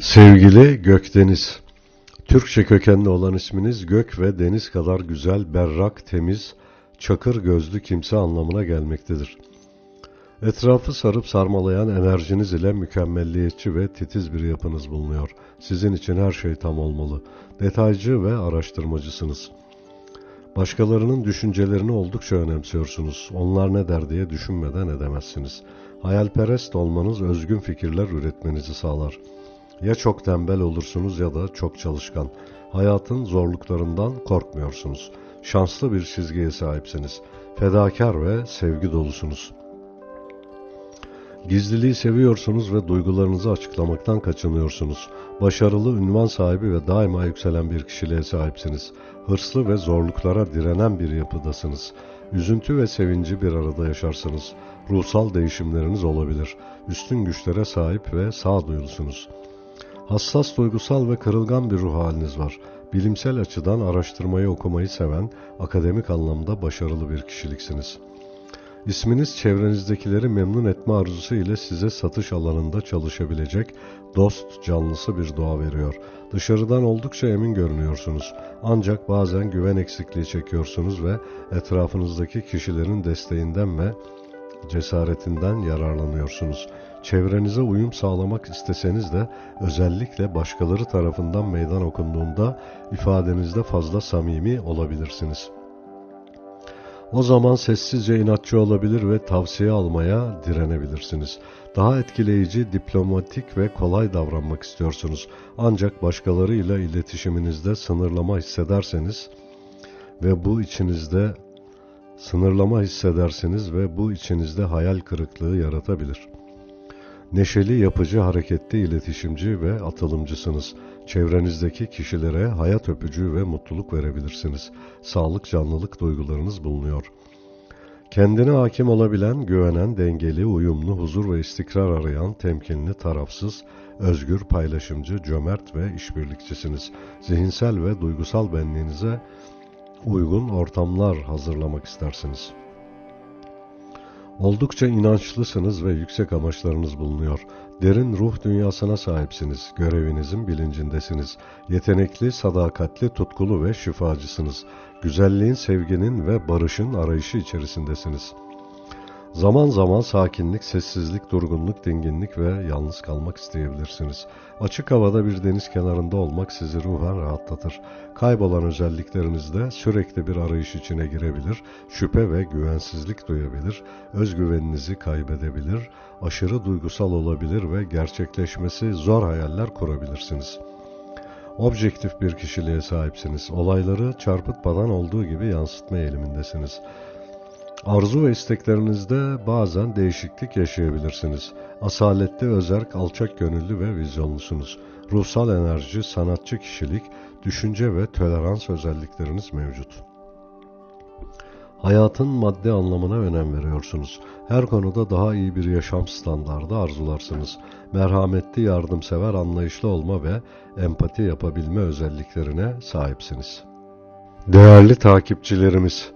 Sevgili Gökdeniz, Türkçe kökenli olan isminiz gök ve deniz kadar güzel, berrak, temiz, çakır gözlü kimse anlamına gelmektedir. Etrafı sarıp sarmalayan enerjiniz ile mükemmelliyetçi ve titiz bir yapınız bulunuyor. Sizin için her şey tam olmalı. Detaycı ve araştırmacısınız. Başkalarının düşüncelerini oldukça önemsiyorsunuz. Onlar ne der diye düşünmeden edemezsiniz. Hayalperest olmanız özgün fikirler üretmenizi sağlar. Ya çok tembel olursunuz ya da çok çalışkan. Hayatın zorluklarından korkmuyorsunuz. Şanslı bir çizgiye sahipsiniz. Fedakar ve sevgi dolusunuz. Gizliliği seviyorsunuz ve duygularınızı açıklamaktan kaçınıyorsunuz. Başarılı, ünvan sahibi ve daima yükselen bir kişiliğe sahipsiniz. Hırslı ve zorluklara direnen bir yapıdasınız. Üzüntü ve sevinci bir arada yaşarsınız. Ruhsal değişimleriniz olabilir. Üstün güçlere sahip ve sağduyulusunuz. Hassas, duygusal ve kırılgan bir ruh haliniz var. Bilimsel açıdan araştırmayı okumayı seven, akademik anlamda başarılı bir kişiliksiniz. İsminiz çevrenizdekileri memnun etme arzusu ile size satış alanında çalışabilecek dost canlısı bir doğa veriyor. Dışarıdan oldukça emin görünüyorsunuz. Ancak bazen güven eksikliği çekiyorsunuz ve etrafınızdaki kişilerin desteğinden ve cesaretinden yararlanıyorsunuz. Çevrenize uyum sağlamak isteseniz de özellikle başkaları tarafından meydan okunduğunda ifadenizde fazla samimi olabilirsiniz. O zaman sessizce inatçı olabilir ve tavsiye almaya direnebilirsiniz. Daha etkileyici, diplomatik ve kolay davranmak istiyorsunuz. Ancak başkalarıyla iletişiminizde sınırlama hissederseniz ve bu içinizde sınırlama hissederseniz ve bu içinizde hayal kırıklığı yaratabilir. Neşeli, yapıcı, hareketli, iletişimci ve atılımcısınız. Çevrenizdeki kişilere hayat öpücüğü ve mutluluk verebilirsiniz. Sağlık, canlılık duygularınız bulunuyor. Kendine hakim olabilen, güvenen, dengeli, uyumlu, huzur ve istikrar arayan, temkinli, tarafsız, özgür, paylaşımcı, cömert ve işbirlikçisiniz. Zihinsel ve duygusal benliğinize uygun ortamlar hazırlamak istersiniz. Oldukça inançlısınız ve yüksek amaçlarınız bulunuyor. Derin ruh dünyasına sahipsiniz. Görevinizin bilincindesiniz. Yetenekli, sadakatli, tutkulu ve şifacısınız. Güzelliğin, sevginin ve barışın arayışı içerisindesiniz. Zaman zaman sakinlik, sessizlik, durgunluk, dinginlik ve yalnız kalmak isteyebilirsiniz. Açık havada bir deniz kenarında olmak sizi ruhen rahatlatır. Kaybolan özelliklerinizde sürekli bir arayış içine girebilir, şüphe ve güvensizlik duyabilir, özgüveninizi kaybedebilir, aşırı duygusal olabilir ve gerçekleşmesi zor hayaller kurabilirsiniz. Objektif bir kişiliğe sahipsiniz. Olayları çarpıtmadan olduğu gibi yansıtma eğilimindesiniz. Arzu ve isteklerinizde bazen değişiklik yaşayabilirsiniz. Asaletli, özerk, alçak gönüllü ve vizyonlusunuz. Ruhsal enerji, sanatçı kişilik, düşünce ve tolerans özellikleriniz mevcut. Hayatın madde anlamına önem veriyorsunuz. Her konuda daha iyi bir yaşam standardı arzularsınız. Merhametli, yardımsever, anlayışlı olma ve empati yapabilme özelliklerine sahipsiniz. Değerli takipçilerimiz,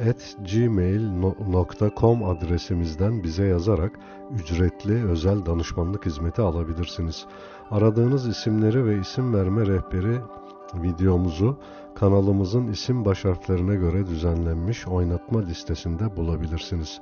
at gmail.com adresimizden bize yazarak ücretli özel danışmanlık hizmeti alabilirsiniz. Aradığınız isimleri ve isim verme rehberi videomuzu kanalımızın isim baş harflerine göre düzenlenmiş oynatma listesinde bulabilirsiniz.